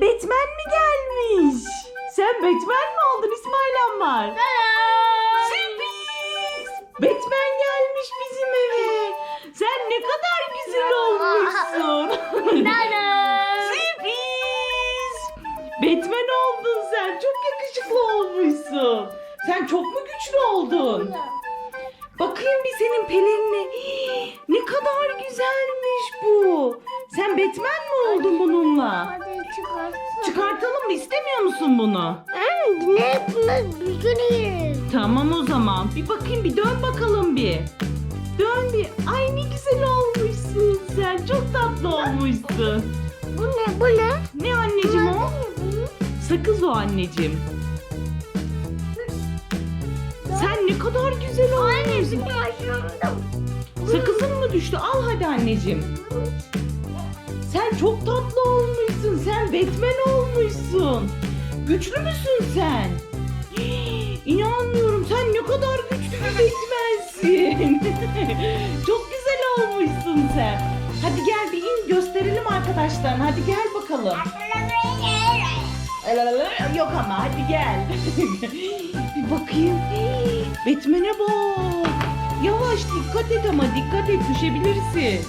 Batman mi gelmiş? Sen Batman mi oldun İsmail Ammar? Sürpriz! Batman gelmiş bizim eve. Sen ne kadar güzel olmuşsun. Sürpriz! Batman oldun sen. Çok yakışıklı olmuşsun. Sen çok mu güçlü oldun? Bakayım bir senin pelerinle. Hii, Ne kadar güzelmiş bu. Sen Batman mi oldun bununla? Çıkartalım mı? İstemiyor musun bunu? Ne bunlar büyük Tamam o zaman. Bir bakayım bir dön bakalım bir. Dön bir. Ay ne güzel olmuşsun sen. Çok tatlı olmuşsun. Bu ne bu ne? Ne anneciğim o? Sakız o anneciğim. Sen ne kadar güzel olmuşsun. Sakızın mı düştü? Al hadi anneciğim. Sen çok tatlı olmuşsun. Sen Batman olmuşsun. Güçlü müsün sen? Hii, İnanmıyorum. Sen ne kadar güçlü bir Batman'sin. çok güzel olmuşsun sen. Hadi gel bir in gösterelim arkadaşlarına. Hadi gel bakalım. Yok ama hadi gel. bir bakayım. Batman'e bak. Yavaş dikkat et ama dikkat et düşebilirsin.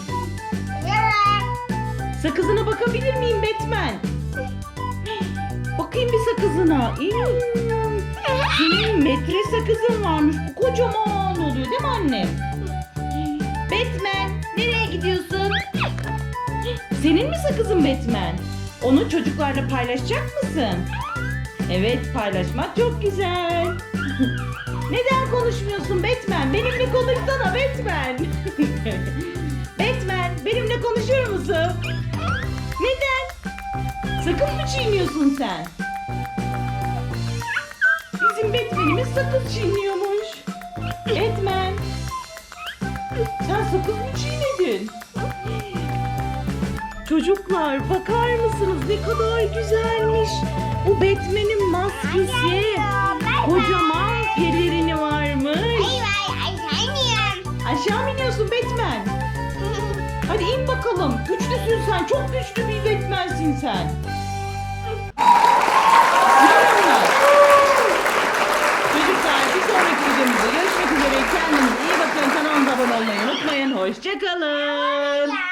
Sakızına bakabilir miyim Batman? Bakayım bir sakızına. İyi. Senin metre sakızın varmış. Bu kocaman oluyor değil mi anne? Batman nereye gidiyorsun? Senin mi sakızın Batman? Onu çocuklarla paylaşacak mısın? Evet paylaşmak çok güzel. Neden konuşmuyorsun Batman? Benimle konuşsana Batman. Sakız mı çiğniyorsun sen? Bizim Batman'imiz sakız çiğniyormuş. Batman. Sen sakız mı çiğnedin? Çocuklar bakar mısınız ne kadar güzelmiş. Bu Batman'in maskesi. Kocaman pelerini varmış. Hadi in bakalım. Güçlüsün sen. Çok güçlü bir Batman'sin sen. Çocuklar bir sonraki videomuzda görüşmek üzere. Kendinize iyi bakın. Kanalımıza abone olmayı unutmayın. Hoşçakalın.